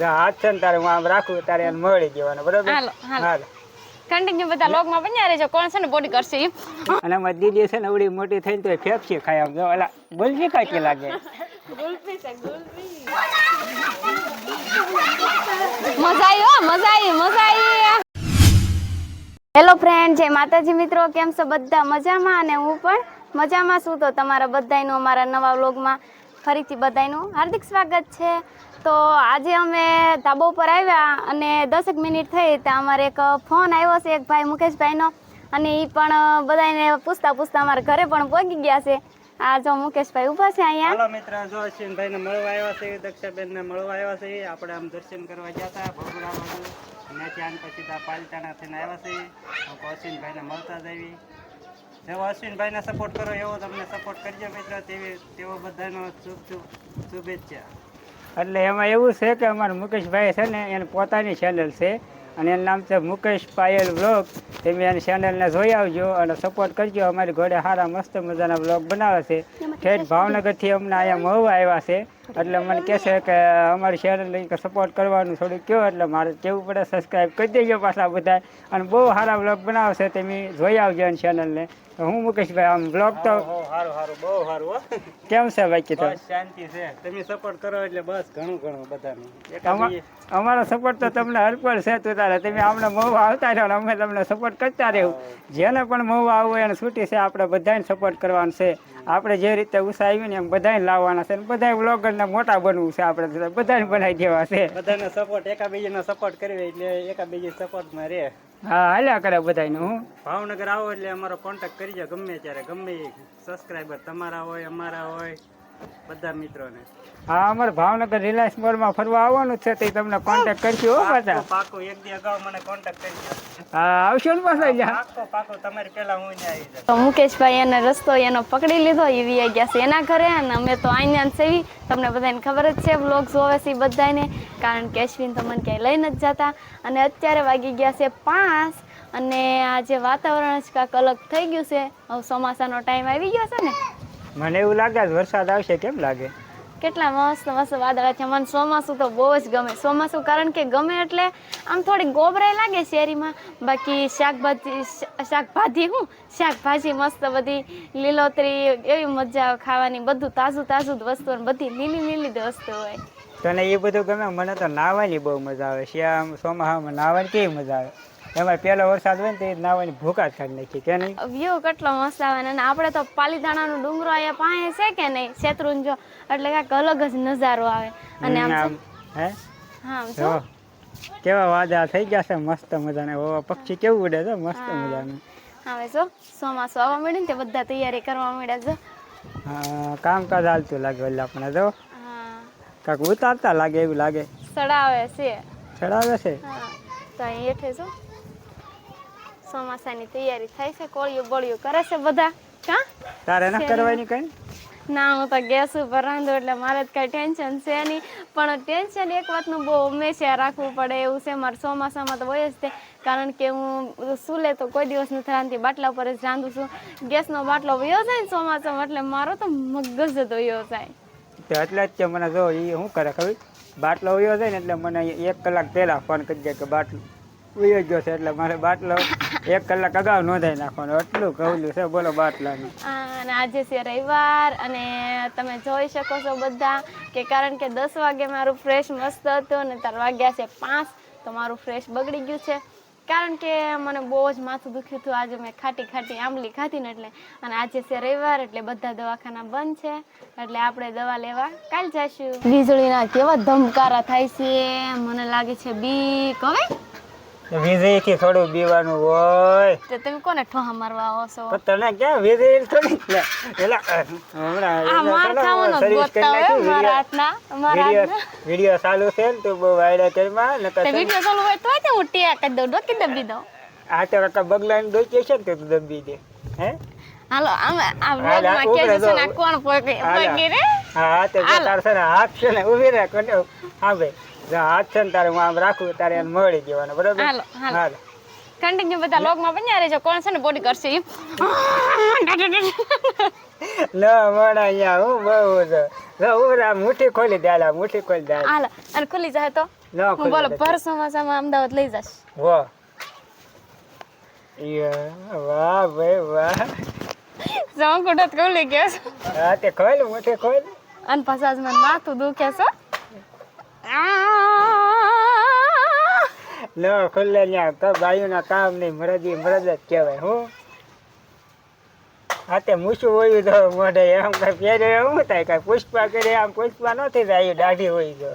જો હાથ છે ને તારે હું આમ રાખું તારે એને મળી દેવાનો બરોબર? હાલો, કન્ટિન્યુ બધા લોગમાં બન્યા રહેજો. કોણ છે ને બોડી કરશે અને અમારી દીદી છે ને એવડી મોટી થઈને તો ફેફસી ખાય આમ. જો ઓલા બોલજી કાકી લાગે? મજા આવી મજા આવી મજા આવી. હેલો ફ્રેન્ડ જય માતાજી મિત્રો. કેમ છો બધા? મજામાં? અને હું પણ મજામાં છું. તો તમારા બધાનું અમારા નવા વ્લોગમાં ફરીથી બધાનું હાર્દિક સ્વાગત છે. તો આજે અમે ધાબો ઉપર આવ્યા અને દસેક મિનિટ થઈ ત્યાં અમારે એક ફોન આવ્યો છે એક ભાઈ મુકેશભાઈનો. અને એ પણ બધાને પૂછતા પૂછતા અમારા ઘરે પણ પહોંચી ગયા છે. આ જો મુકેશભાઈ ઊભા છે અહીંયા. હાલો મિત્ર, જો અશ્વિનભાઈ ને મળવા આવ્યા છે દક્ષાબેન ને મળવા આવ્યા છે. આપણે આમ દર્શન કરવા ગયા હતા, ભગુડા બાજુ. ત્યાંથી આન પછી ત્યાં પાલિતાણા થઈને આવ્યા છે હું અશ્વિનભાઈ ને મળતા જઈએ જેવો અશ્વિનભાઈ ને સપોર્ટ કરો, એવો તમને સપોર્ટ કરજો મિત્ર. તેવી તેવો બધાનો શુભ શુભ શુભેચ્છા. એટલે એમાં એવું છે કે અમારા મુકેશભાઈ છે ને એને પોતાની ચેનલ છે અને એનું નામ છે મુકેશ પાયલ વ્લોગ તમે એની ચેનલને જોઈ આવજો અને સપોર્ટ કરજો. અમારી ઘોડે સારા મસ્ત મજાના વ્લોગ બનાવે છે. ઠેઠ ભાવનગરથી અમને અહીંયા મહુવા આવ્યા છે. એટલે મને કહે છે કે અમારી ચેનલ સપોર્ટ કરવાનું થોડું કહો એટલે મારે કેવું પડે સબસ્ક્રાઈબ કરી દેજો પાછા બધા અને બહુ સારા વ્લોગ બનાવશે તમે જોઈ આવજો એની ચેનલને તો હું મુકેશભાઈ આમ બ્લોગ તો સારું સારું બહુ સારું કેમ છે બાકી તો શાંતિ છે. તમે સપોર્ટ કરો એટલે બસ ઘણું ઘણું બધાનું. અમારો સપોર્ટ તો તમને હરપળ છે તું તારે. તમે આમને મહુવા આવતા રહો અમે તમને સપોર્ટ કરતા રહેવું. જેને પણ મહુવા આવવું એને છૂટી છે. આપણે બધાને સપોર્ટ કરવાનું છે. આપણે જે રીતે ઉત્સાહ આવીને એમ બધાને લાવવાના છે. ને બધા વ્લોગરને મોટા બનવું છે આપણે બધાને બનાવી દેવા છે. બધાને સપોર્ટ એકાબીજાનો સપોર્ટ કરવી એટલે એકાબીજી સપોર્ટમાં રહે. હા હાલ્યા કરે બધાને હું. ભાવનગર આવો એટલે અમારો કોન્ટેક્ટ કરી જાય ગમે ત્યારે. ગમે સબસ્ક્રાઈબર તમારા હોય અમારા હોય. બધા મિત્રોને. હા અમારે ભાવનગર રિલાયન્સ મોલમાં ફરવા આવવાનું છે તે તમને કોન્ટેક્ટ કરશું હો પાછા. પાકો એક દી અગાઉ મને કોન્ટેક્ટ કરજો હા આવશો ને પાછા પાકો પાકો તમારે પહેલા હું ત્યાં આવી તો મુકેશભાઈ એને રસ્તો એનો પકડી લીધો એ વી ગયા છે એના ઘરે અને અમે તો અહીંયા સેવી તમને બધાને ખબર જ છે વ્લોગ જોવે છે બધાને કારણ કે અશ્વિન તો મને ક્યાંય લઈને જ જતા. અને અત્યારે વાગી ગયા છે પાંચ અને આજે વાતાવરણ જ કાંક અલગ થઈ ગયું છે. હવે ચોમાસાનો ટાઈમ આવી ગયો છે ને. મને એવું લાગે વરસાદ આવશે કેમ લાગે? કેટલા મસ્ત મસ્ત વાદળા છે. મને ચોમાસું તો બહુ જ ગમે. ચોમાસું કારણ કે ગમે એટલે આમ થોડી ગોબરાઈ લાગે શેરીમાં. બાકી શાકભાજી શાકભાજી હું? શાકભાજી મસ્ત બધી લીલોતરી એવી મજા આવે ખાવાની. બધું તાજું તાજું જ વસ્તુ બધી લીલી લીલી જ વસ્તુ હોય. તને એ બધું ગમે? મને તો નાહવાની બહુ મજા આવે. શિયાળામાં ચોમાસામાં નાહવાની કેવી મજા આવે? એમાં પહેલો વરસાદ હોય ને તે નાવાની ભૂકા કાઢી નાખી કે નહીં? વ્યૂ કેટલો મસ્ત આવે ને અને આપણે તો પાલીતાણાનો ડુંગરો અહીંયા પાસે છે કે નહીં? શેત્રુંજો એટલે કાંઈક અલગ જ નજારો આવે. અને આમ હે? હા જો કેવા વાદળા થઈ ગયા છે મસ્ત મજાને. ઓવા પક્ષી કેવું ઉડે છે મસ્ત મજાનું. હવે જો ચોમાસું આવવા મળ્યું ને તે બધા તૈયારી કરવા મળ્યા જો કામકાજ હાલતું લાગે એટલે આપણે જો. કાંક ઉતારતા લાગે એવું લાગે. સડાવે છે. ચડાવે છે? તો અહીં હેઠે જો. ચોમાસાની તૈયારી થાય છે કોળિયું બોળિયું કરે છે બધા. કા? તારે ન કરવાની કઈ? ના હું તો ગેસ ઉપર રાંધું એટલે મારે જ કઈ ટેન્શન છે નહીં. પણ ટેન્શન એક વાતનું બહુ હંમેશા રાખવું પડે એવું છે મારે ચોમાસામાં તો હોય જ તે. કારણ કે હું સુલે તો કોઈ દિવસ નથી રાંધતી બાટલા ઉપર જ રાંધું છું. ગેસનો બાટલો વયો જાય ને ચોમાસામાં એટલે મારો તો મગજ જ વયો જાય. એટલે જ કે મને જો એ શું કરે ખબર? બાટલો વયો જાય ને એટલે મને એક કલાક પહેલાં ફોન કરી દે કે બાટલો ઉયો ગયો છે એટલે મારે બાટલો એક કલાક અગાઉ નોંધાઈ નાખવાનો. એટલું કહું છે બોલો બાટલાનું. અને આજે છે રવિવાર અને તમે જોઈ શકો છો બધા કે કારણ કે દસ વાગે મારું ફ્રેશ મસ્ત હતું અને તાર વાગ્યા છે પાંચ તો મારું ફ્રેશ બગડી ગયું છે. કારણ કે મને બહુ જ માથું દુખ્યું હતું. આજે મેં ખાટી ખાટી આંબલી ખાધી ને એટલે. અને આજે છે રવિવાર એટલે બધા દવાખાના બંધ છે. એટલે આપણે દવા લેવા કાલ જઈશું વીજળીના કેવા ધમકારા થાય છે. મને લાગે છે બીક. હવે વીજળીથી થોડું બીવાનું હોય. તો તમે કોને ઠોહા મારવા આવો છો? તને ક્યાં વીજળી થોડી? લે, એલા, હમણાં આ માર ખાવાનો ગોતતા હોય મારા વિડીયો- હાથના મારા હાથના. વીડિયો ચાલુ છે ને તું બહુ વાયડા કરીમાં નકર તે વિડિયો ચાલુ હોય તો તે હું ટીયા કરી દઉં ડોકી દબી દઉં. આ તો કાકા બગલાને ડોકી છે ને તો દબી દે હે? હાલો આમ આ વ્લોગમાં કે છે ને કોણ પોગી રે? હા તે તાર છે ને હાથ છે ને ઊભી રાખ હા ભાઈ. હાથ છે ને તારે હું આમ રાખું તારે એને મળી દેવાનો બરોબર? હાલો, હાલો. કન્ટિન્યુ બધા લોગમાં બન્યા રહેજો કોણ છે ને બોડી કરશે. ના મળે અહીંયા હું બહુ છે ઊભી રાખ, ખોલી દે આલા મુઠી ખોલી દે. આલા અને ખુલી જાય તો? લો હું બોલો. ભર ચોમાસામાં અમદાવાદ લઈ જશ વાહ. યા, વાહ ભાઈ વાહ. જમ કોડત કહું લઈ ગયા હા તે ખોલ મુઠી ખોલ. અને પાછા જ મને માથું દુખે છે. લો ખુલ્લે ન્યા તો બાયુના કામ નહીં મરજી મરદ જ કહેવાય હું. હા તે મૂછું હોય તો મોઢે એમ કઈ પહેરે એવું થાય કઈ પુષ્પા કરે આમ પુષ્પા નથી જાય દાઢી હોય તો.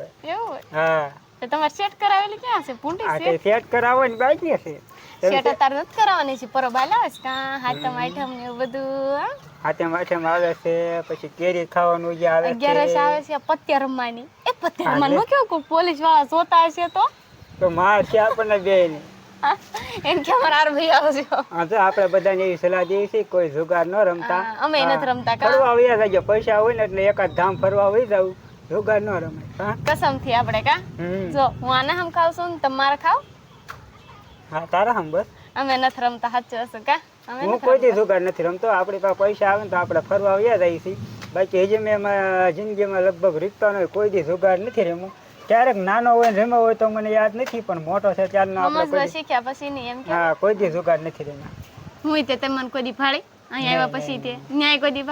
હા. તો તમારે સેટ કરાવેલી ક્યાં છે? પૂંટી છે? સેટ કરાવવાની બાકી છે. સેટ અત્યારે નથી કરાવવાની છે પર બાલ છે. કા હાથમ આઈટમ ને બધું હા? હાથે માથે આવે છે પછી કેરી ખાવાનું જે આવે અગિયારસ આવે છે છે પત્યા રમવાની. એ પત્યા રમવાનું કેવું કોઈ પોલીસવાળા જોતા હશે તો? તો માર છે આપણને બે ને. એમ કે અમારા આર ભાઈ આવજો હા તો આપણે બધાને એવી સલાહ દઈએ છીએ કોઈ જુગાર ન રમતા. અમે નથી રમતા? ફરવા આવ્યા જજો પૈસા હોય ને એટલે એકાદ ધામ ફરવા હોય જાવ જુગાર ન રમાય કસમથી આપણે કા? જો હું આને હમ ખાવ છું તમારે ખાવ? હા તારા હમ બસ. અમે નથી રમતા સાચું હશે કા? હું કોઈ દી જુગાર નથી રમતો. આપણી પાસે પૈસા આવે ને તો આપણે ફરવા આવ્યા જઈએ છીએ. બાકી હજી મેં જિંદગીમાં લગભગ રીતતો નહીં કોઈ દી જુગાર નથી રમ્યો ક્યારેક નાનો હોય ને રમ્યો હોય તો મને યાદ નથી પણ મોટો છે ત્યારનો આપણે શીખ્યા પછી નહીં એમ હા કોઈ દી જુગાર નથી રમ્યા. હું તે તમને કોઈ દી ફાડી અહીંયા આવ્યા પછી તે ન્યાય કોઈ દી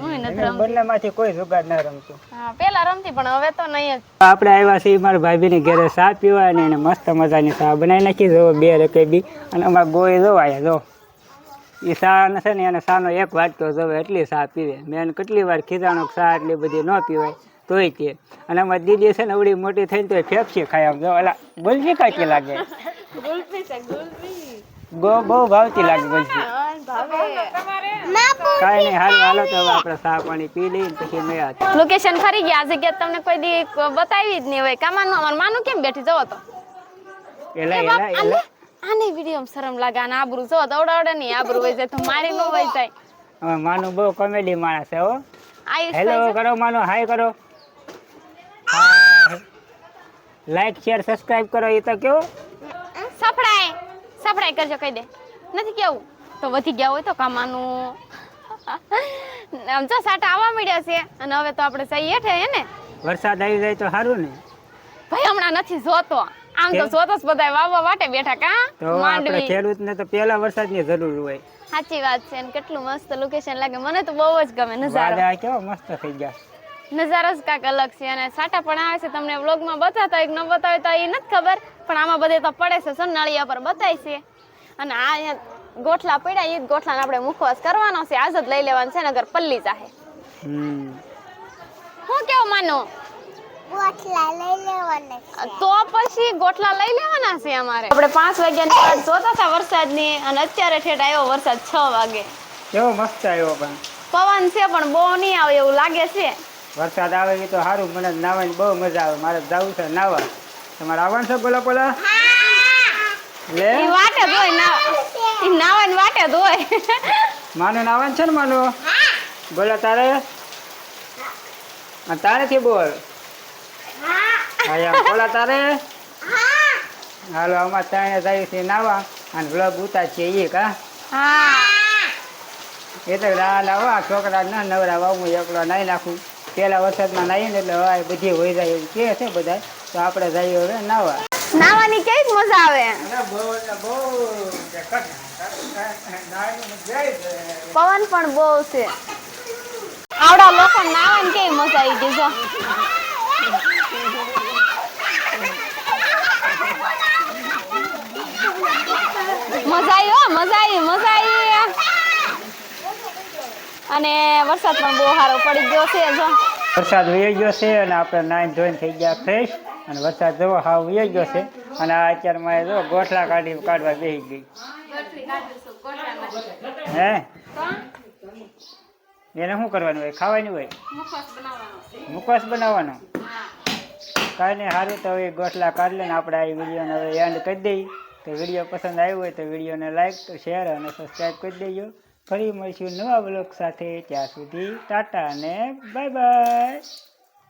હું નથી રમતી. બંનેમાંથી કોઈ જુગાડ ના રમતું. હા પેલા રમતી પણ હવે તો નહીં જ. આપણે આવ્યા છીએ મારા ભાભીની ઘરે ચા પીવા અને એને મસ્ત મજાની ચા બનાવી નાખી. જો બે રકેબી અને અમારા ગોય જો આયા જો. એ ચા છે ને એને ચાનો એક વાટકો જોવે એટલી ચા પીવે. મેં કેટલી વાર ખીજાણો ચા એટલી બધી ન પીવાય. તોય તે અને અમારી દીદી છે ને અવડી મોટી થઈને તો ફેફસી ખાય આમ. જો ઓલા ગુલફી કાકી લાગે? બહુ બહુ ભાવતી લાગે ગુલફી. કાંઈ નહીં હાલ હાલો તો આપણે ચા પાણી પી લઈએ પછી મેં લોકેશન ફરી ગયા આ જગ્યા તમને કોઈ દી બતાવી જ નહીં હોય. કામાનું અમાર માનું કેમ બેઠી? જવો તો. એલા એલા આને એલા આને વીડિયો શરમ લાગે અને આબરૂ. જો તો અવડા અવડા નહીં આબરૂ હોય જાય તો મારી નો હોય જાય. હવે માનું બહુ કોમેડી માણસ છે હો. હેલો કરો માનો હાય કરો. લાઈક શેર સબસ્ક્રાઇબ કરો એ તો કેવું સફળાય સફડાય સફડાય કરજો કહી દે. નથી કેવું? તો વધી ગયા હોય તો કામાનું. આમ જો સાટા આવવા મળ્યા છે અને હવે તો આપણે સહી હેઠે હે ને? વરસાદ આવી જાય તો સારું ને. ભાઈ હમણાં નથી જોતો. આમ તો? જોતો બધા વાવવા માટે બેઠા કા? તો આપણે ખેડૂતને તો પહેલા વરસાદની જરૂર હોય. સાચી વાત છે અને કેટલું મસ્ત લોકેશન લાગે. મને તો બહુ જ ગમે નજારો. વાદળા કેવો મસ્ત થઈ ગયા. નજારો જ કાંઈક અલગ છે અને સાટા પણ આવે છે. તમને વ્લોગમાં બતાવતા હોય કે ન બતાવે તો એ નથી ખબર. પણ આમાં બધે તો પડે છે સોનાળિયા પર બતાય છે. અને આ ગોઠલા પડ્યા એ જ ગોઠલાને આપણે મુખવાસ કરવાનો છે. આજ જ લઈ લેવાનો છે નગર પલ્લી જાહે. હું કેવું માનું? તો પછી ગોઠલા લઈ લેવાના છે અમારે. આપણે પાંચ વાગ્યાની વાત જોતા હતા વરસાદની અને અત્યારે ઠેઠ આવ્યો વરસાદ છ વાગે. કેવો મસ્ત આવ્યો પણ. પવન છે પણ બહુ નહીં આવે એવું લાગે છે. વરસાદ આવે એ તો સારું મને નાવાની બહુ મજા આવે. મારે જવું છે નાવા તમારે આવવાનું છે બોલા બોલા? લે? વાટે જોઈ હોય ના ઈ નાવાની વાટે ધોય માનું નાવાનું છે ને માનું? બોલા તારે? તારે તારેથી બોલ. હા બોલા તારે? હાલો આમાં ત્રણે જાય છે નાવા અને બ્લોગ ઉતાર છે એ કા હા. એટલે ના લાવો આ છોકરા ના નવરા હું એકલો નાઈ નાખું. પેલા વરસાદમાં નાહીએ ને એટલે હવે બધી હોય જાય એવું કે છે બધા તો આપણે જઈએ હવે નાવા. નાવાની કેવી મજા આવે? બહુ એટલે બહુ પવન પણ બહુ છે. આવડા લોકો નાવાની કેવી મજા આવી ગઈ જો. મજા આવી હો મજા આવી મજા આવી. અને વરસાદ પણ બહુ સારો પડી ગયો છે જો. વરસાદ વહી ગયો છે અને આપણે નાઈન જોઈન થઈ ગયા ફ્રેશ અને વરસાદ જોવો, હાવ વહી ગયો છે. અને આ અત્યારમાં જો ગોઠલા કાઢી, કાઢવા બેસી ગઈ. હે? એને શું કરવાનું હોય? ખાવાનું હોય? મુખવાસ બનાવવાનો. કાંઈ નહીં સારું તો હવે ગોઠલા કાઢી લઈને આપણે આ વિડીયોને હવે એન્ડ કરી દઈએ. તો વીડિયો પસંદ આવ્યો હોય તો વિડીયોને લાઈક શેર અને સબસ્ક્રાઈબ કરી દેજો. ફરી મળીશું નવા બ્લોગ સાથે. ત્યાં સુધી ટાટા અને બાય બાય